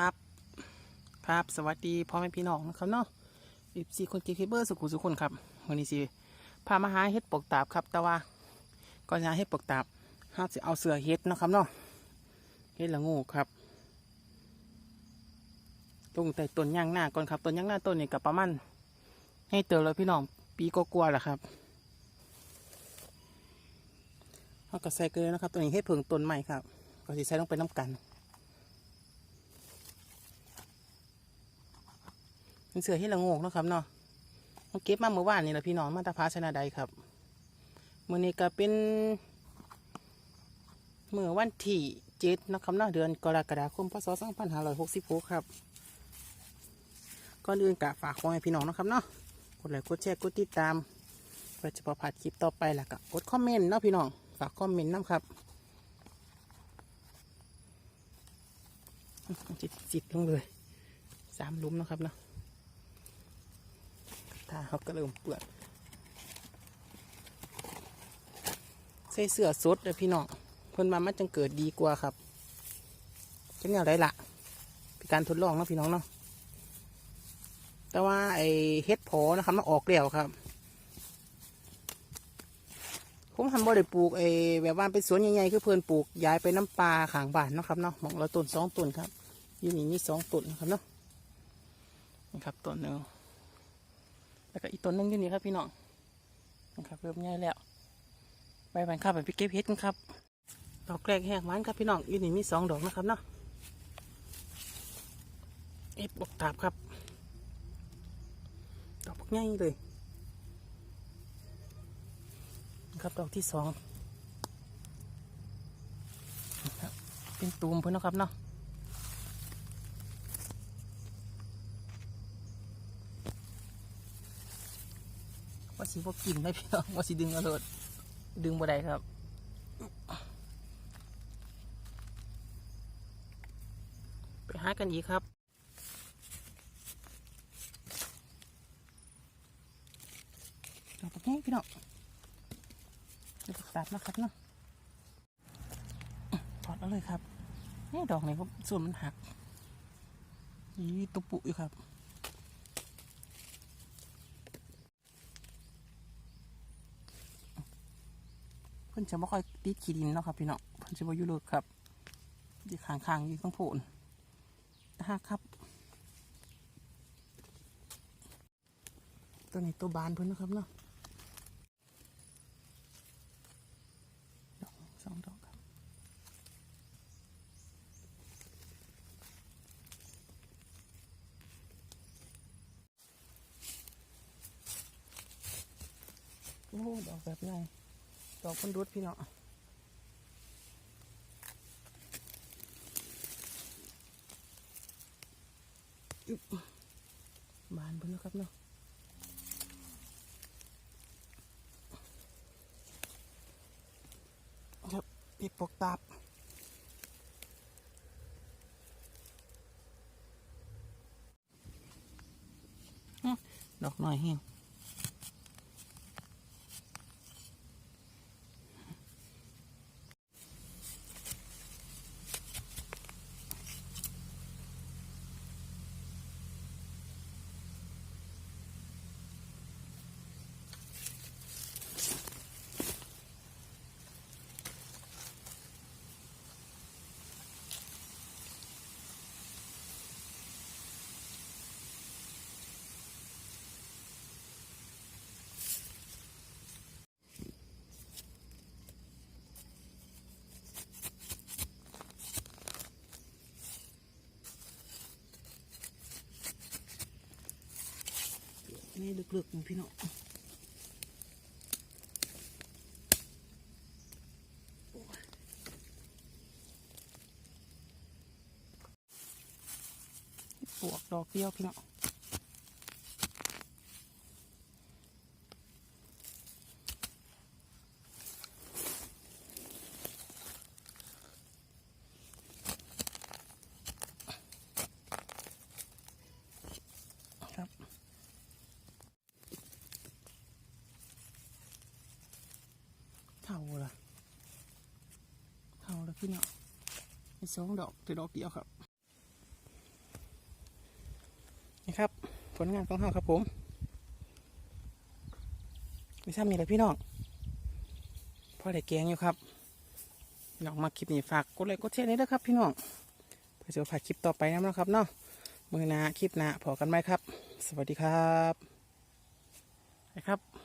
ครับ ครับสวัสดีพ่อแม่พี่น้องนะครับเนาะอีซีคนกีเคเบอร์สุขุสุขคนครับวันนี้สิพามาหาเฮ็ดปกตาบครับ แต่ว่าก่อนจะเฮ็ดปกตาบห้าจะเอาเสือเฮ็ดนะครับเนาะเฮ็ดละงูครับตรงแต่ต้นย่างหน้าก่อนครับต้นย่างหน้าต้นนี่กับประมาณให้เติมแล้วพี่น้องปีก็กลัวแหละครับเอากระใส่เกลือนะครับ ตัวนี้เฮ็ดเพิงต้นใหม่ครับก็สิใส่ลงไปน้ำกัน เป็นเสือที่ละโงกเนาะครับเนาะมาเก็บมาเมื่อวานนี่แหละพี่น้องมาตาพาชนะใดครับมื่อนี้ก็เป็นเมื่อวันที่เจ็ดนะครับเนาะเดือนกรกฎาคมพศสองพันห้าร้อยหกสิบหกครับก่อนอื่นกะฝากขอให้พี่น้องนะครับเนาะกดไลค์กดแชร์กดติดตามเพื่อจะประพลาดคลิปต่อไปแล้วก็กดคอมเมนต์เนาะพี่น้องฝากคอมเมนต์น้ำครับจิตจิตลงเลยสามลุมนะครับเนาะ ถ้าเขาก็เริ่มเปื่อนใส่เสื้อสดเลยพี่น้องเพิ่นมามันจังเกิดดีกว่าครับจะแนวไรล่ะเป็นการทดลองนะพี่น้องเนาะแต่ว่าไอเฮ็ดพอนะครับมันออกแล้วครับ ผมทำบ่ได้ปลูกไอแบบว่าเป็นสวนใหญ่ๆคือเพิ่นปลูกย้ายไปน้ำปลาขางบ้านนะครับเนาะหมองเราต้นสองต้นครับอยู่นี่มีสองต้นนะครับเนาะนะครับต้นหนึ่ง แล้วก็อีกต้นนึงอยู่นี่ครับพี่น้องนะครับเริ่มใหญ่แล้วใบบันข้าวเป็นพี่เก็บเห็ดกันครับดอกแกรกแหกหวานครับพี่น้องอยู่นี่มีสองดอกนะครับเนาะเอฟบกตาบครับ ดอกบักใหญ่เลยครับดอกที่สองนะครับเป็นตูมเพื่อนนะครับเนาะ ว่าสิบ่กินได้พี่น้องว่าสิดึงเอาโลดดึงบ่ได้ครับไปหากันอีกครับดอกนี้พี่น้องเดี๋ยวตัดนะครับเนาะถอดเอาเลยครับนี่ดอกไหนก็ส่วนมันหักยี่ตุปุอยู่ครับ พิ่นจะไม่ค่อยติดขี้ดินเนาะครับพี่น้องเพิ่นจะบ่อยู่เลิกครับอยู่ข้างๆอยู่ข้างโพนนะฮะครับตัวนี้ตัวบานเพิ่นนะครับเนาะดอกสองดอกครับโอ้ดอกแบบใหญ่ ดอกคนรุดพี่เนาะบานเพิ่นนะครับเนาะครับปีปกตาบดอกหน่อยแห้ง นี่ ลึกๆนี่พี่น้องปวกดอกเดียวพี่น้อง ท่าละเท่าละพี่เนาะมีสองดอกแต่ดอกเดียวครับนี่ครับ ผลงานของเราครับผมมีซ้ำนี่แหละพี่น้องพ่อได้แกงอยู่ครับน้องมาคลิปนี้ฝากกดไลค์กดแชร์นี้ด้วยครับพี่น้องเพื่อจะผ่านคลิปต่อไปนะครับเนาะมือหนาคลิปหนาพอกันไหมครับ สวัสดีครับนะครับ